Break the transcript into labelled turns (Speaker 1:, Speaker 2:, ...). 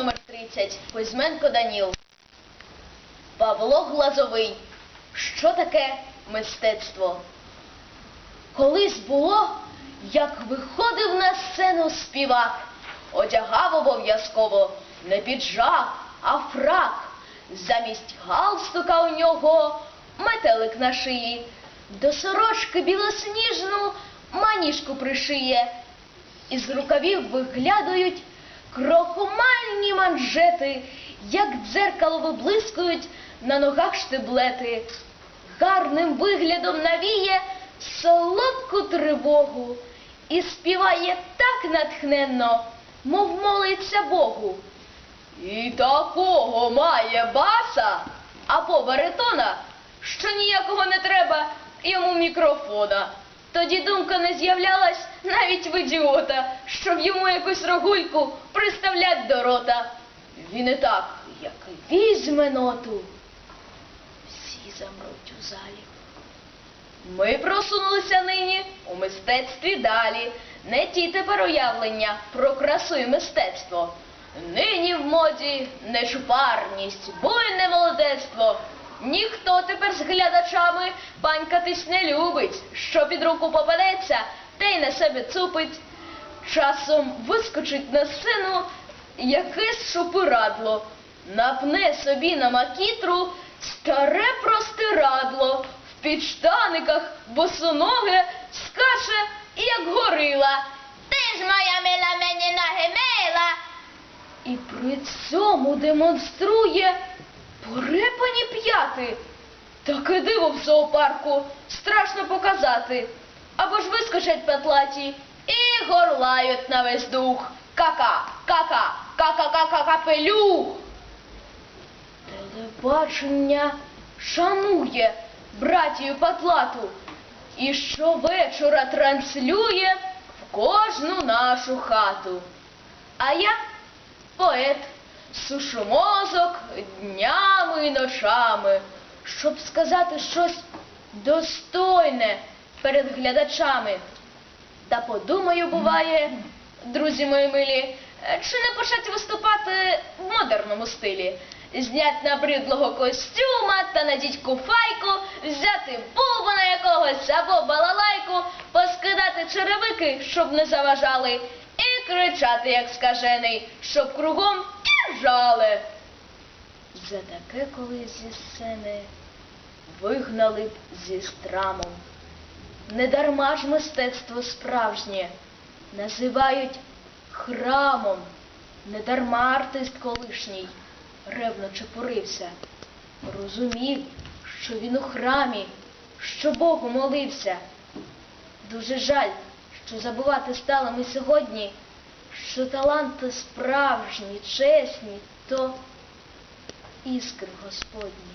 Speaker 1: номер 30 Кузьменко Даніл. Павло Глазовий. Що таке мистецтво? Колись було, як виходив на сцену співак, одягав обов'язково не піджак, а фрак. Замість галстука у нього метелик на шиї, до сорочки білосніжну маніжку пришиє. Із рукавів виглядують крохомальні манжети, як дзеркало виблискують на ногах штиблети. Гарним виглядом навіє солодку тривогу і співає так натхненно, мов молиться Богу. І такого має баса або баритона, що ніякого не треба йому мікрофона. Тоді думка не з'являлась навіть в ідіота, щоб йому якусь рогульку приставлять до рота. Він і так, як візьме ноту, всі замруть у залі. Ми просунулися нині у мистецтві далі. Не ті тепер уявлення про красу і мистецтво. Нині в моді нечупарність, буйне молодецтво. Ніхто тепер з глядачами панькатись не любить. Що під руку попадеться, те й на себе цупить. Часом вискочить на сцену якесь шупирадло, напне собі на макітру старе простирадло, в підштаниках босоноге скаже, як горила. Ти ж моя мила мені ноги мила. І при цьому демонструє порепані п'яти. Таке диво в зоопарку страшно показати. Або ж вискочать петлаті і горлають на весь дух. Кака, кака, кака-кака капелюх. Телебачення шанує братію Патлату і щовечора транслює в кожну нашу хату. А я поет, сушу мозок днями і ночами, щоб сказати щось достойне перед глядачами. Та подумаю, буває, друзі мої милі, чи не почать виступати в модерному стилі? Знять набридлого костюма та надіть куфайку, взяти бубона якогось або балалайку, поскидати черевики, щоб не заважали, і кричати, як скажений, щоб кругом ржали. За таке колись зі сцени вигнали б зі страмом. Недарма ж мистецтво справжнє називають храмом. Недарма артист колишній ревно чепурився. Розумів, що він у храмі, що Богу молився. Дуже жаль, що забувати стало ми сьогодні, що таланти справжні, чесні, то іскри Господні.